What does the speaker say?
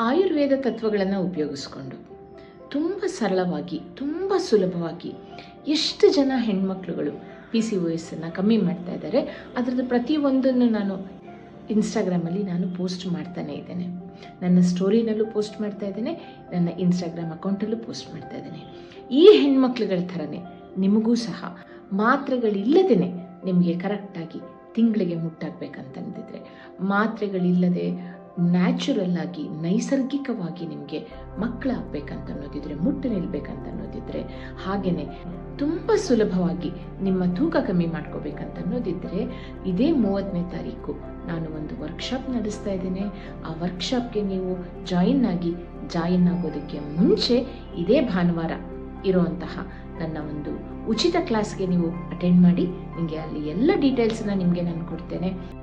ಆಯುರ್ವೇದ ತತ್ವಗಳನ್ನು ಉಪಯೋಗಿಸ್ಕೊಂಡು ತುಂಬ ಸರಳವಾಗಿ, ತುಂಬ ಸುಲಭವಾಗಿ ಎಷ್ಟು ಜನ ಹೆಣ್ಮಕ್ಳುಗಳು ಪಿ ಸಿ ಒ ಎಸ್ಸನ್ನು ಕಮ್ಮಿ ಮಾಡ್ತಾ ಇದ್ದಾರೆ, ಅದರದ್ದು ಪ್ರತಿಯೊಂದನ್ನು ನಾನು ಇನ್ಸ್ಟಾಗ್ರಾಮಲ್ಲಿ ನಾನು ಪೋಸ್ಟ್ ಮಾಡ್ತಾನೆ ಇದ್ದೇನೆ. ನನ್ನ ಸ್ಟೋರಿನಲ್ಲೂ ಪೋಸ್ಟ್ ಮಾಡ್ತಾ ಇದ್ದೇನೆ, ನನ್ನ ಇನ್ಸ್ಟಾಗ್ರಾಮ್ ಅಕೌಂಟಲ್ಲೂ ಪೋಸ್ಟ್ ಮಾಡ್ತಾ ಇದ್ದೇನೆ. ಈ ಹೆಣ್ಮಕ್ಳುಗಳ ಥರನೇ ನಿಮಗೂ ಸಹ ಮಾತ್ರೆಗಳಿಲ್ಲದೇ ನಿಮಗೆ ಕರೆಕ್ಟಾಗಿ ತಿಂಗಳಿಗೆ ಮುಟ್ಟಾಗಬೇಕಂತಂದಿದ್ರೆ ಮಾತ್ರೆಗಳಿಲ್ಲದೆ ನ್ಯಾಚುರಲ್ ಆಗಿ ನೈಸರ್ಗಿಕವಾಗಿ ನಿಮಗೆ ಮಕ್ಕಳಾಗಬೇಕಂತ ಅನ್ನೋದಿದ್ರೆ ಮುಟ್ಟು ನಿಲ್ಬೇಕಂತ ಅನ್ನೋದಿದ್ರೆ ಹಾಗೆಯೇ ತುಂಬ ಸುಲಭವಾಗಿ ನಿಮ್ಮ ತೂಕ ಕಮ್ಮಿ ಮಾಡ್ಕೋಬೇಕಂತ ಅನ್ನೋದಿದ್ರೆ, ಇದೇ ಮೂವತ್ತನೇ ತಾರೀಕು ನಾನು ಒಂದು ವರ್ಕ್ಶಾಪ್ ನಡೆಸ್ತಾ ಇದ್ದೇನೆ. ಆ ವರ್ಕ್ಶಾಪ್ಗೆ ನೀವು ಜಾಯಿನ್ ಆಗಿ ಜಾಯಿನ್ ಆಗೋದಕ್ಕೆ ಮುಂಚೆ ಇದೇ ಭಾನುವಾರ ಇರುವಂತಹ ನನ್ನ ಒಂದು ಉಚಿತ ಕ್ಲಾಸ್ಗೆ ನೀವು ಅಟೆಂಡ್ ಮಾಡಿ, ನಿಮಗೆ ಅಲ್ಲಿ ಎಲ್ಲ ಡೀಟೇಲ್ಸನ್ನ ನಿಮಗೆ ನಾನು ಕೊಡ್ತೇನೆ.